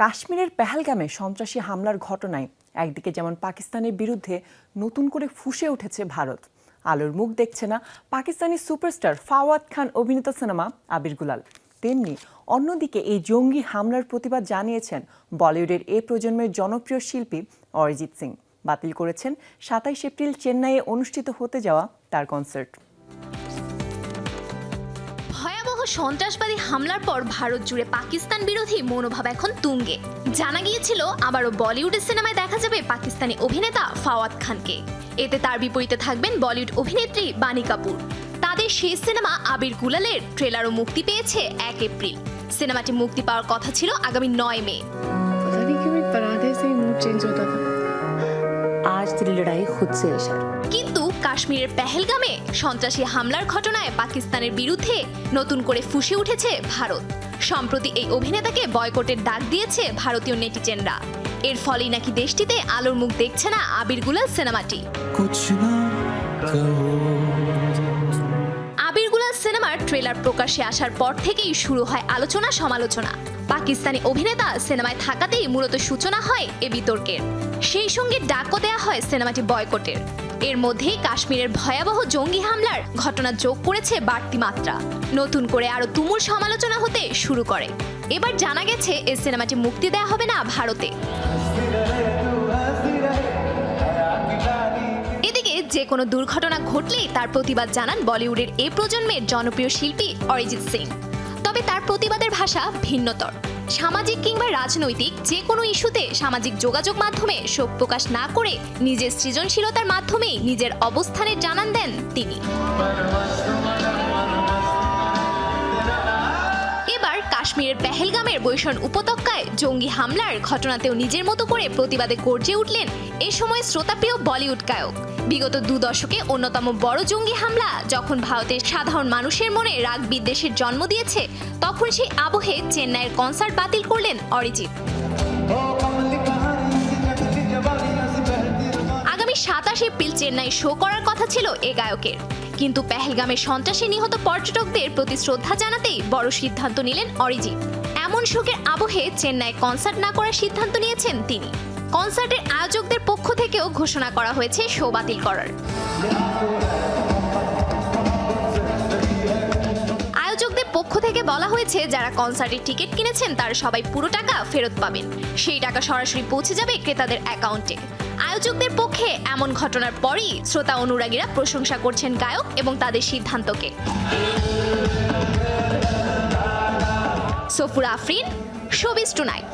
কাশ্মীরের পেহেলগামে সন্ত্রাসী হামলার ঘটনায় একদিকে যেমন পাকিস্তানের বিরুদ্ধে নতুন করে ফুঁসে উঠেছে ভারত, আলোর মুখ দেখছে না পাকিস্তানি সুপারস্টার ফাওয়াদ খান অভিনীত সিনেমা আবির গুলাল। তেমনি অন্যদিকে এই জঙ্গি হামলার প্রতিবাদ জানিয়েছেন বলিউডের এ প্রজন্মের জনপ্রিয় শিল্পী অরিজিৎ সিং। বাতিল করেছেন সাতাইশ এপ্রিল চেন্নাইয়ে অনুষ্ঠিত হতে যাওয়া তার কনসার্ট। সন্ত্রাসবাদী হামলার পর ভারত জুড়ে পাকিস্তান বিরোধী মনোভাব এখন তুঙ্গে। জানা গিয়েছিল, আবারও বলিউডের সিনেমায় দেখা যাবে পাকিস্তানি অভিনেতা ফাওয়াদ খানকে। এতে তার বিপরীতে থাকবেন বলিউড অভিনেত্রী বাণী কাপুর। তাদের শেষ সিনেমা আবির গুলালের ট্রেলারও মুক্তি পেয়েছে এক এপ্রিল। সিনেমাটি মুক্তি পাওয়ার কথা ছিল আগামী নয় মে। চেঞ্জ आज तेरी लड़ाई खुद से है शर কিন্তু কাশ্মীরের পেহেলগামে সন্ত্রাসী হামলার ঘটনায় পাকিস্তানের বিরুদ্ধে নতুন করে ফুঁসে উঠেছে ভারত সম্প্রতি এই অভিনেতাকে বয়কটের ডাক দিয়েছে ভারতীয় নেটিজেনরা এর ফলেই নাকি দেশটিতে আলোর মুখ দেখছে না আবির গুলাল সিনেমাটি कुछ ना कहो আবির গুলাল সিনেমার ট্রেলার প্রকাশে আসার পর থেকেই শুরু হয় আলোচনা সমালোচনা। পাকিস্তানি অভিনেতা সিনেমায় থাকাতেই মূলত সূচনা হয় এ বিতর্কের। সেই সঙ্গে ডাকও দেয়া হয় সিনেমাটি বয়কটের। এর মধ্যেই কাশ্মীরের ভয়াবহ জঙ্গি হামলার ঘটনা যোগ করেছে বাড়তি মাত্রা। নতুন করে আরও তুমুল সমালোচনা হতে শুরু করে। এবার জানা গেছে এই সিনেমাটি মুক্তি দেয়া হবে না ভারতে। কোনো দুর্ঘটনা ঘটলেই তার প্রতিবাদ জানান বলিউডের এ প্রজন্মের জনপ্রিয় শিল্পী অরিজিৎ সিং। তবে তার প্রতিবাদের ভাষা ভিন্নতর। সামাজিক কিংবা রাজনৈতিক যে কোনো ইস্যুতে সামাজিক যোগাযোগ মাধ্যমে শোক প্রকাশ না করে নিজের সৃজনশীলতার মাধ্যমেই নিজের অবস্থানের জানান দেন তিনি। কাশ্মীরের পেহেলগামের বৈষণ উপত্যকায় জঙ্গি হামলার ঘটনাতেও নিজের মতো করে প্রতিবাদে গর্জে উঠলেন এ সময় শ্রোতাপ্রিয় বলিউড গায়ক। বিগত দু দশকে অন্যতম বড় জঙ্গি হামলা যখন ভারতের সাধারণ মানুষের মনে রাগ বিদ্বেষের জন্ম দিয়েছে, তখন সেই আবহে চেন্নাইয়ের কনসার্ট বাতিল করলেন অরিজিৎ। আগামী সাতাশ এপ্রিল চেন্নাই শো করার কথা ছিল এ গায়কের। কিন্তু পেহেলগামে সন্ত্রাসে নিহত পর্যটকদের প্রতি শ্রদ্ধা জানাতেই বড় সিদ্ধান্ত নিলেন অরিজিৎ। এমন শোকের আবহে চেন্নাই কনসার্ট না করার সিদ্ধান্ত নিয়েছেন তিনি। কনসার্টের আয়োজকদের পক্ষ থেকেও ঘোষণা করা হয়েছে শো বাতিল করার। পক্ষ থেকে বলা হয়েছে, যারা কনসার্টের টিকিট কিনেছেন, তারা সবাই পুরো টাকা ফেরত পাবেন। সেই টাকা সরাসরি পৌঁছে যাবে ক্রেতাদের অ্যাকাউন্টে আয়োজকদের পক্ষে এমন ঘটনার পরই শ্রোতা অনুরাগীরা প্রশংসা করছেন গায়ক এবং তাদের সিদ্ধান্তকে। Safur Afrin showbiz tonight.